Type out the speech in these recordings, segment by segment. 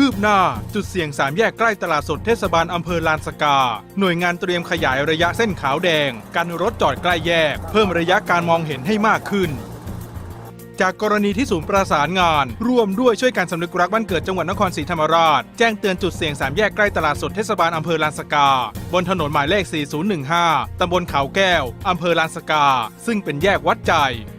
คืบหน้า จุดเสี่ยงสามแยกใกล้ตลาดสดเทศบาลอำเภอลานสกา หน่วยงานเตรียมขยายระยะเส้นขาวแดง กันรถจอดใกล้แยก เพิ่มระยะการมองเห็นให้มากขึ้น จากกรณีที่ศูนย์ประสานงาน ร่วมด้วยช่วยการสำนึกรักบ้านเกิดจังหวัดนครศรีธรรมราช แจ้งเตือนจุดเสี่ยงสามแยกใกล้ตลาดสดเทศบาลอำเภอลานสกา บนถนนหมายเลข 4015 ตำบลเขาแก้ว อำเภอลานสกา ซึ่งเป็นแยกวัดใจ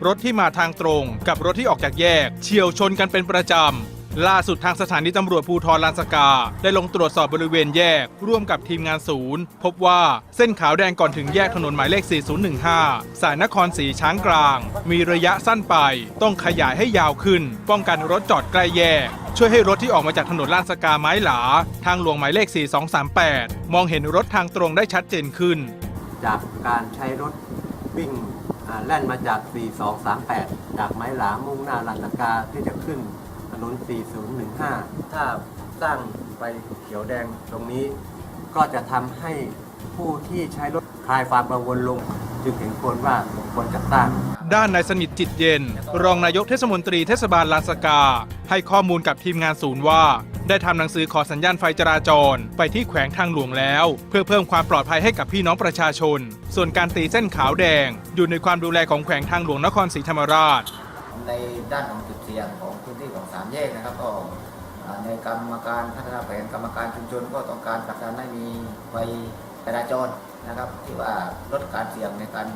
รถที่มาทางตรง กับรถที่ออกจากแยก เฉียวชนกันเป็นประจำ ล่าสุดทางสถานีตำรวจภูธรลานสกา ได้ลงตรวจสอบบริเวณแยก ร่วมกับทีมงานศูนย์ พบว่าเส้นขาวแดงก่อนถึงแยกถนนหมายเลข 4015 สายนครศรีช้างกลาง มีระยะสั้นไป ต้องขยายให้ยาวขึ้น ป้องกันรถจอดใกล้แยก ช่วยให้รถที่ออกมาจากถนนลานสกาไม้หลา ทางหลวงหมายเลข 4238 มองเห็นรถทางตรงได้ชัดเจนขึ้น จากการใช้รถวิ่งแล่นมาจาก 4238 จากไม้หลามุ่งหน้าลานตากาที่จะขึ้น นน 4015 ถ้าสร้างไฟเขียวแดงตรงนี้ ก็จะทำให้ผู้ที่ใช้รถคลายความกังวลลง จึงเห็นควรว่าควรจะตั้งด้านนายสนิทจิตเย็น รองนายกเทศมนตรีเทศบาลลานสกา ให้ข้อมูลกับทีมงานศูนย์ว่า ได้ทำหนังสือขอสัญญาณไฟจราจร ไปที่แขวงทางหลวงแล้ว เพื่อเพิ่มความปลอดภัยให้กับพี่น้องประชาชน ส่วนการตีเส้นขาวแดง อยู่ในความดูแลของแขวงทางหลวงนครศรีธรรมราช ในด้านของจุดเสี่ยงของพื้นที่ของสามแยกนะครับ ก็ในกรรมการพัฒนาแผนกรรมการชุมชนก็ต้องการผลักดันให้มีไฟจราจรนะครับ ที่ว่าลดการเสี่ยงในการ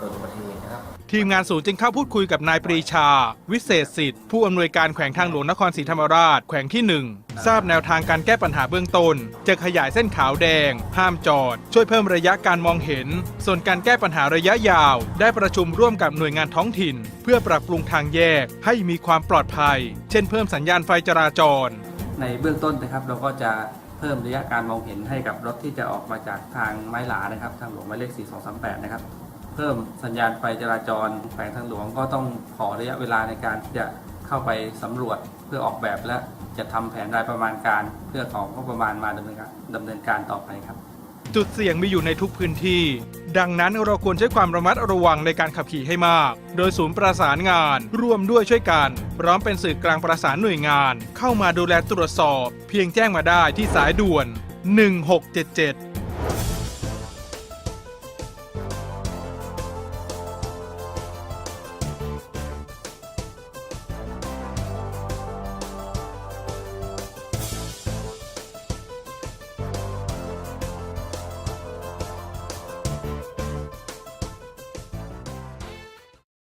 เกิดอุบัติเหตุนะครับ ทีมงานศูนย์จึงเข้าพูดคุยกับนายปรีชา วิเศษสิทธิ์ ผู้อำนวยการแขวงทางหลวงนครศรีธรรมราช แขวงที่ 1 ทราบแนวทางการแก้ปัญหาเบื้องต้น จะขยายเส้นขาวแดง ห้ามจอด ช่วยเพิ่มระยะการมองเห็น ส่วนการแก้ปัญหาระยะยาว ได้ประชุมร่วมกับหน่วยงานท้องถิ่น เพื่อปรับปรุงทางแยกให้มีความปลอดภัย เช่น เพิ่มสัญญาณไฟจราจร ในเบื้องต้นนะครับเราก็จะเพิ่มระยะการมองเห็นให้กับรถที่จะออกมาจากทางไม้หลานะครับ ทางหลวงหมายเลข 4238 นะครับ เพิ่มสัญญาณไฟจราจรแขวงทางหลวงก็ต้องขอระยะเวลาในการที่จะเข้าไปสำรวจเพื่อออกแบบและจะทำแผนรายประมาณการ เพื่อของก็ประมาณมาดำเนินการดำเนินการต่อไปครับ จุดเสี่ยงมีอยู่ในทุกพื้นที่ ดังนั้นเราควรใช้ความระมัดระวังในการขับขี่ให้มาก โดยศูนย์ประสานงาน ร่วมด้วยช่วยกัน พร้อมเป็นสื่อกลางประสานหน่วยงาน เข้ามาดูแลตรวจสอบ เพียงแจ้งมาได้ที่สายด่วน 1677